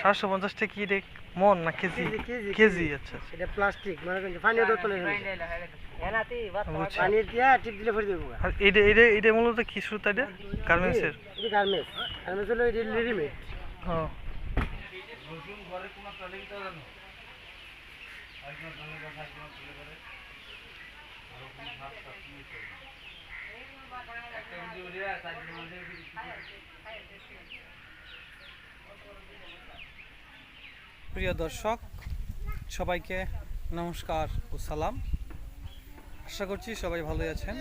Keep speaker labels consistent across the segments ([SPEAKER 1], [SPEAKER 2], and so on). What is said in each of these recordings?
[SPEAKER 1] সাতশো পঞ্চাশ টাকা কি রে মন না কেজি?
[SPEAKER 2] কেজি,
[SPEAKER 1] আচ্ছা আচ্ছা।
[SPEAKER 2] এটা প্লাস্টিক মনে করেন যে পানিও দোতলে পানি দিয়া টিপ দিলে ভরে দেবো
[SPEAKER 1] আর এটা এটা এটা মূলত কি সুতা এটা? গার্মেন্টসের?
[SPEAKER 2] এটা গার্মেন্টস। গার্মেন্টস হলো এটা রেডিমেড
[SPEAKER 1] হ্যাঁ প্রিয় দর্শক সবাইকে নমস্কার ও সালাম। আশা করছি সবাই ভালোই আছেন।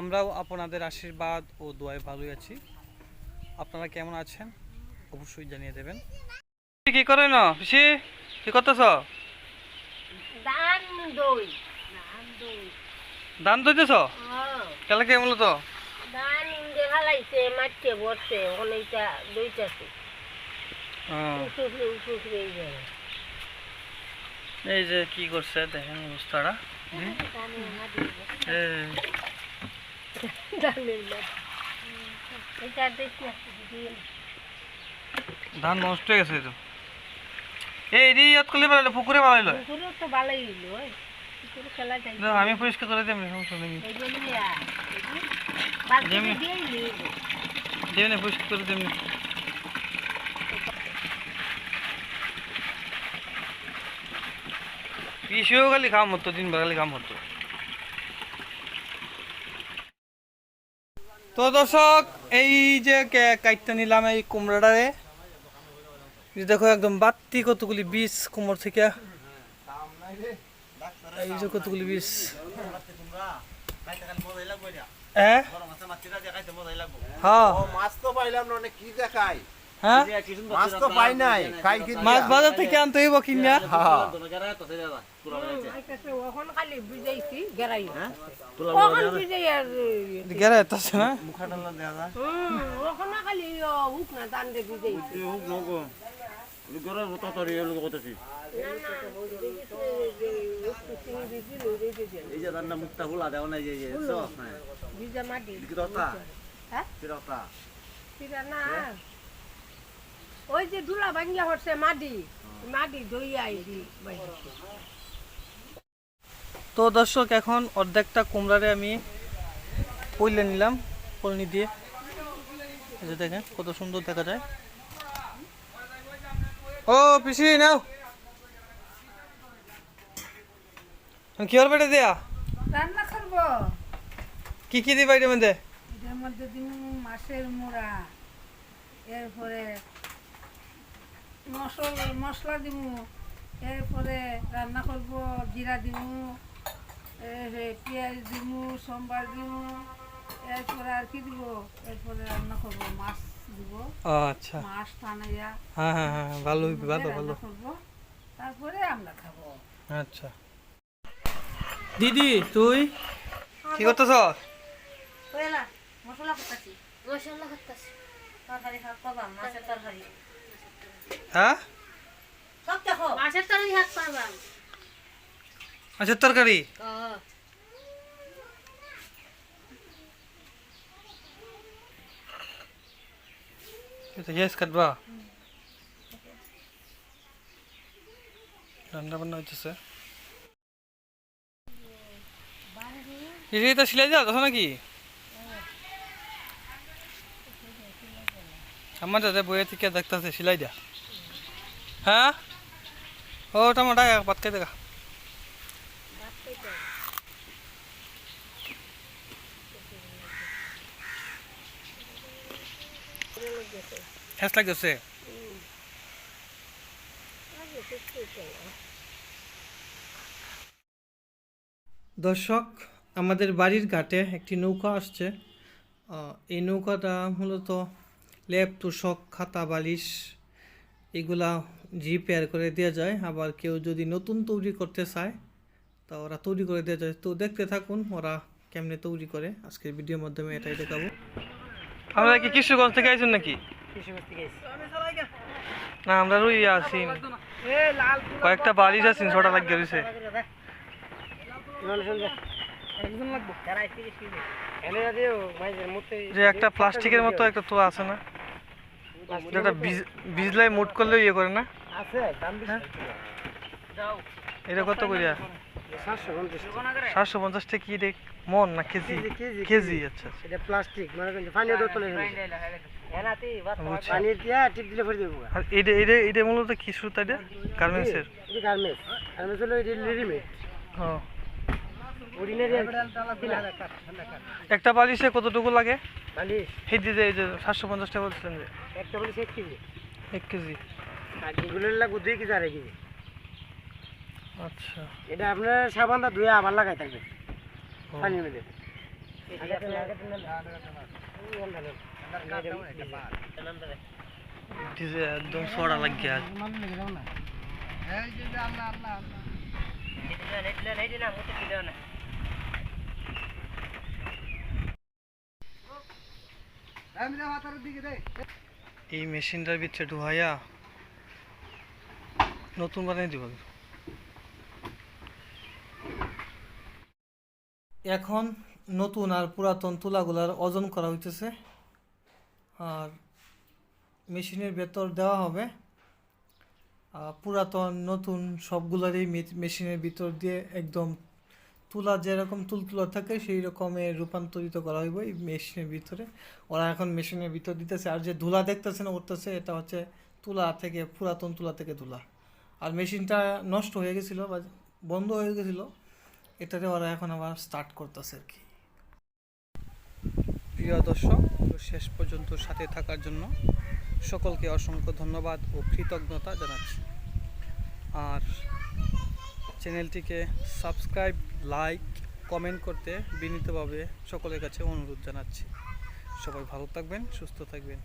[SPEAKER 1] আমরাও আপনাদের আশীর্বাদ ও দোয়ায় ভালোই আছি। আপনারা কেমন আছেন? অবশ্যই জানিয়ে দেবেন। কি করে না পিসি কি করতেছ?
[SPEAKER 3] দান দই। ধান
[SPEAKER 1] দইতেছ কে মূলত
[SPEAKER 3] এখন দইটাছে এই
[SPEAKER 1] যে কি করছে দেখেন অবস্থাটা। ধান নষ্ট হয়ে গেছে তো। এই এটি ইয়াত করলে পারলে পুকুরে
[SPEAKER 3] তো ভালোই যাই
[SPEAKER 1] আমি পরিষ্কার করে দিই সমস্যা নেই। যেমনি- পরিষ্কার করে দিনবার খালি কাম হতো তো দর্শক এই যে কাইটটা নিলাম এই কুমড়াটারে দেখো একদম বাত্তি কতগুলি বীজ কুমড় থেকে। এই যে কতগুলি বীজ। হ্যাঁ। হ্যাঁ
[SPEAKER 4] মাছ তো পাইলাম না কি
[SPEAKER 1] হ্যাঁ?
[SPEAKER 4] মাছ তো পাই নাই
[SPEAKER 1] মাছ বাজার থেকে আনতে হইব কিনা?
[SPEAKER 3] ওখান খালি বুঝাইছি গেরাই ওখান বুঝাই আর
[SPEAKER 1] গেরা না?
[SPEAKER 3] হুম ওখানে খালি উক না দান দিয়ে বুঝাইছি
[SPEAKER 4] এই যে মুখটা হুলা দেও না যে হ্যাঁ।
[SPEAKER 3] হ্যাঁ? ওই যে দুলা ভাঙ্গিয়া হচ্ছে মাটি। মাটি দইয়া আইছি
[SPEAKER 1] তো দর্শক এখন অর্ধেকটা কুমড়ারে আমি পইলে নিলাম পলনি দিয়ে। এই যে দেখেন কত সুন্দর দেখা যায়। ও পিসি নাও। কি বেটে দেয়া?
[SPEAKER 5] রান্না করব।
[SPEAKER 1] কি কি দিবা এটার মধ্যে?
[SPEAKER 5] এটার মধ্যে দিব মাছের মোড়া এরপরে মশলা মশলা দিব এরপরে রান্না করব জিরা দিব পেঁয়াজ দিব সোমবার দিব এরপরে আর কি দিব? এরপরে রান্না করব মাছ দিব।
[SPEAKER 1] আচ্ছা।
[SPEAKER 5] মাছ টানাইয়া।
[SPEAKER 1] হ্যাঁ হ্যাঁ হ্যাঁ ভালো হইবে ভালো ভালো।
[SPEAKER 5] করব তারপরে আমরা খাব।
[SPEAKER 1] আচ্ছা। দিদি তুই? কি করতেছ?
[SPEAKER 3] মশলা করতেছি। মশলা করতেছি। তরকারি পাবা মাছের তরকারি।
[SPEAKER 1] হ্যাঁ?
[SPEAKER 3] সব দেখো। মাছের তরকারি
[SPEAKER 1] আচ্ছা তরকারি এটা গ্যাস কাটবা রান্না বান্না হইতেছে এটা সিলাই যা কথা নাকি আমার দাদা বইয়ে থেকে দেখতেছে সিলাই দিয়া হ্যাঁ ও টমাটা পাত খাই দেখা হ্যাস লাগতেছে দর্শক আমাদের বাড়ির ঘাটে একটি নৌকা আসছে। এই নৌকাটা মূলত ল্যাপ তোষক খাতা বালিশ এগুলা রিপেয়ার করে দেওয়া যায়। আবার কেউ যদি নতুন তৈরি করতে চায় তা ওরা তৈরি করে দেওয়া যায়। তো দেখতে থাকুন ওরা কেমনে তৈরি করে। আজকের ভিডিওর মাধ্যমে এটাই দেখাবো। আমরা কি কিশোরগঞ্জ থেকে আইছেন নাকি? না আমরা রুই আছি। কয়েকটা বালিশ আছি ছটা লাগিয়ে রয়েছে
[SPEAKER 2] একজন লাগবো। এনে না দিও মাইজের মধ্যে
[SPEAKER 1] যে একটা প্লাস্টিকের মতো একটা তো আছে না? যেটা বীজ বীজলাই মোট করলেও ইয়ে করে না?
[SPEAKER 2] আছে দাম বেশি।
[SPEAKER 1] এটা কত করিয়া
[SPEAKER 2] সাতশো পঞ্চাশ
[SPEAKER 1] সাতশো পঞ্চাশ টাকা কি মন না কেজি?
[SPEAKER 2] কেজি,
[SPEAKER 1] আচ্ছা।
[SPEAKER 2] এটা প্লাস্টিক মানে পানি দিয়া টিপ দিলে ফেলে দেবো।
[SPEAKER 1] আর এটা এটা এটা মূলত কি সুতা এটা? গার্মেন্টসের?
[SPEAKER 2] এটা গার্মেন্টস। গার্মেন্টস হলো এটা রেডিমেড।
[SPEAKER 1] ও।
[SPEAKER 2] অর্ডিনারি
[SPEAKER 1] একটা বালিশে কতটুকু লাগে?
[SPEAKER 2] বালিশ।
[SPEAKER 1] এই যে যে- এই যে সাতশো পঞ্চাশ টাকা বলছিলেন যে।
[SPEAKER 2] একটা বালিশ এক কেজি।
[SPEAKER 1] এক কেজি।
[SPEAKER 2] আর এগুলো লাগবে দুই কেজি আড়াই কেজি।
[SPEAKER 1] আচ্ছা।
[SPEAKER 2] এটা আপনার সাবানটা ধুয়ে আবার লাগাই থাকবে। মধ্যে
[SPEAKER 1] ডিজে একদম সরা লাগিয়া এই মেশিনটার ভিতরে ঢুহাইয়া নতুন বানিয়ে দিব। এখন নতুন আর পুরাতন তুলাগুলার ওজন করা হইতেছে। আর মেশিনের ভেতর দেওয়া হবে। পুরাতন, নতুন সবগুলারই মেশিনের ভিতর দিয়ে একদম তুলা যেরকম তুলতুলা থাকে, সেই রকমের রূপান্তরিত করা হইব এই মেশিনের ভিতরে। ওরা এখন মেশিনের ভিতর দিতেছে। আর যে ধুলা দেখতেছে না উঠতেছে, এটা হচ্ছে তুলা থেকে, পুরাতন তুলা থেকে ধুলা। আর মেশিনটা নষ্ট হয়ে গেছিল বা বন্ধ হয়ে গেছিল। এটাতে ওরা এখন আবার স্টার্ট করতেছে আর কি। প্রিয় দর্শক শেষ পর্যন্ত সাথে থাকার জন্য সকলকে অসংখ্য ধন্যবাদ ও কৃতজ্ঞতা জানাচ্ছি। আর চ্যানেলটিকে সাবস্ক্রাইব লাইক কমেন্ট করতে বিনীতভাবে সকলের কাছে অনুরোধ জানাচ্ছি। সবাই ভালো থাকবেন, সুস্থ থাকবেন।